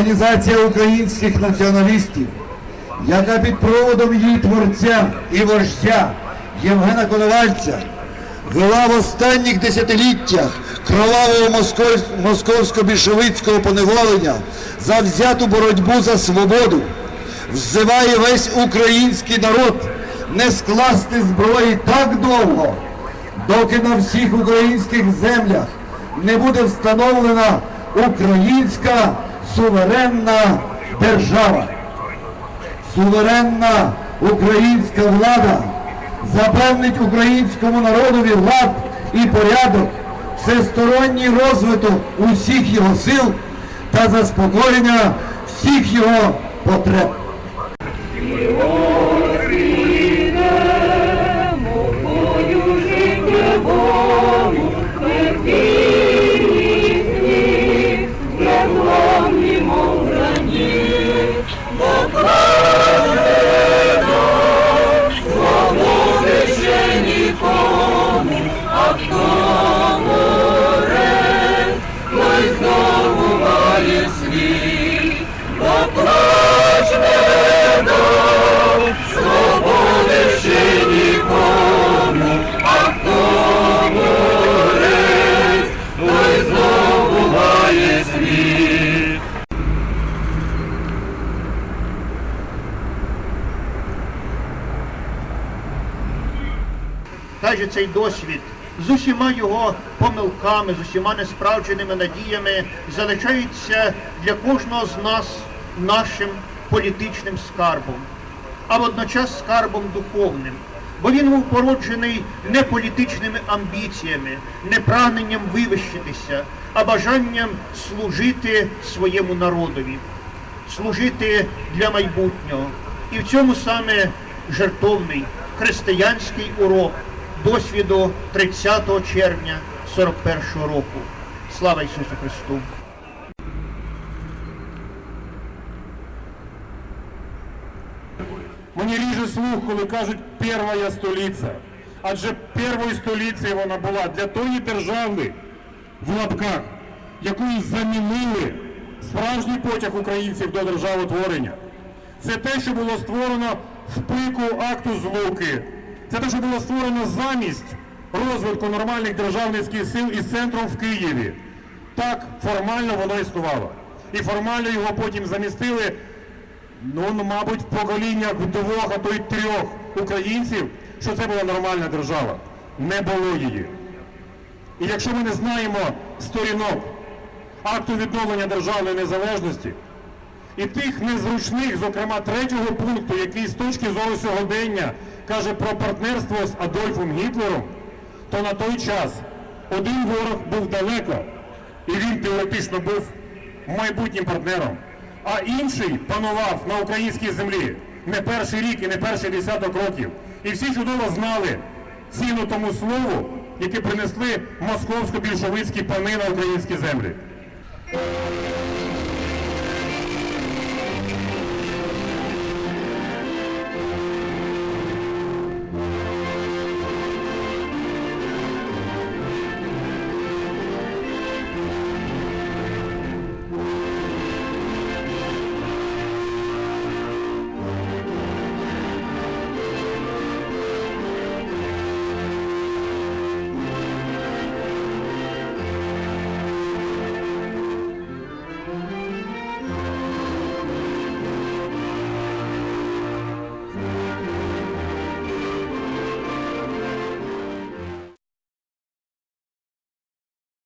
організація українських націоналістів, яка під проводом її творця і вождя Євгена Коновальця вела в останніх десятиліттях кровавого московсько-більшовицького поневолення за взяту боротьбу за свободу, взиває весь український народ не скласти зброї так довго, доки на всіх українських землях не буде встановлена українська суверенна держава. Суверенна українська влада запевнить українському народові лад і порядок, всесторонній розвиток усіх його сил та заспокоєння всіх його потреб. ¡Bomba! Хай же цей досвід з усіма його помилками, з усіма несправдженими надіями залишається для кожного з нас нашим політичним скарбом, а водночас скарбом духовним. Бо він був породжений не політичними амбіціями, не прагненням вивищитися, а бажанням служити своєму народові, служити для майбутнього. І в цьому саме жертовний християнський урок досвіду 30 червня 41 року. Слава Ісусу Христу! Мені ріже слух, коли кажуть «первая столиця». Адже первою столицею вона була для тої держави в лапках, якою замінили справжній потяг українців до державотворення. Це те, що було створено в пику акту злуки. Це те, що було створено замість розвитку нормальних державницьких сил із центром в Києві. Так формально воно існувало. І формально його потім замістили Ну, ну, мабуть, в поколіннях двох, а то й трьох українців, що це була нормальна держава. Не було її. І якщо ми не знаємо сторінок акту відновлення державної незалежності і тих незручних, зокрема третього пункту, який з точки зору сьогодення каже про партнерство з Адольфом Гітлером, то на той час один ворог був далеко, і він теоретично був майбутнім партнером, а інший панував на українській землі не перший рік і не перший десяток років. І всі чудово знали ціну тому слову, яке принесли московсько-більшовицькі пани на українські землі.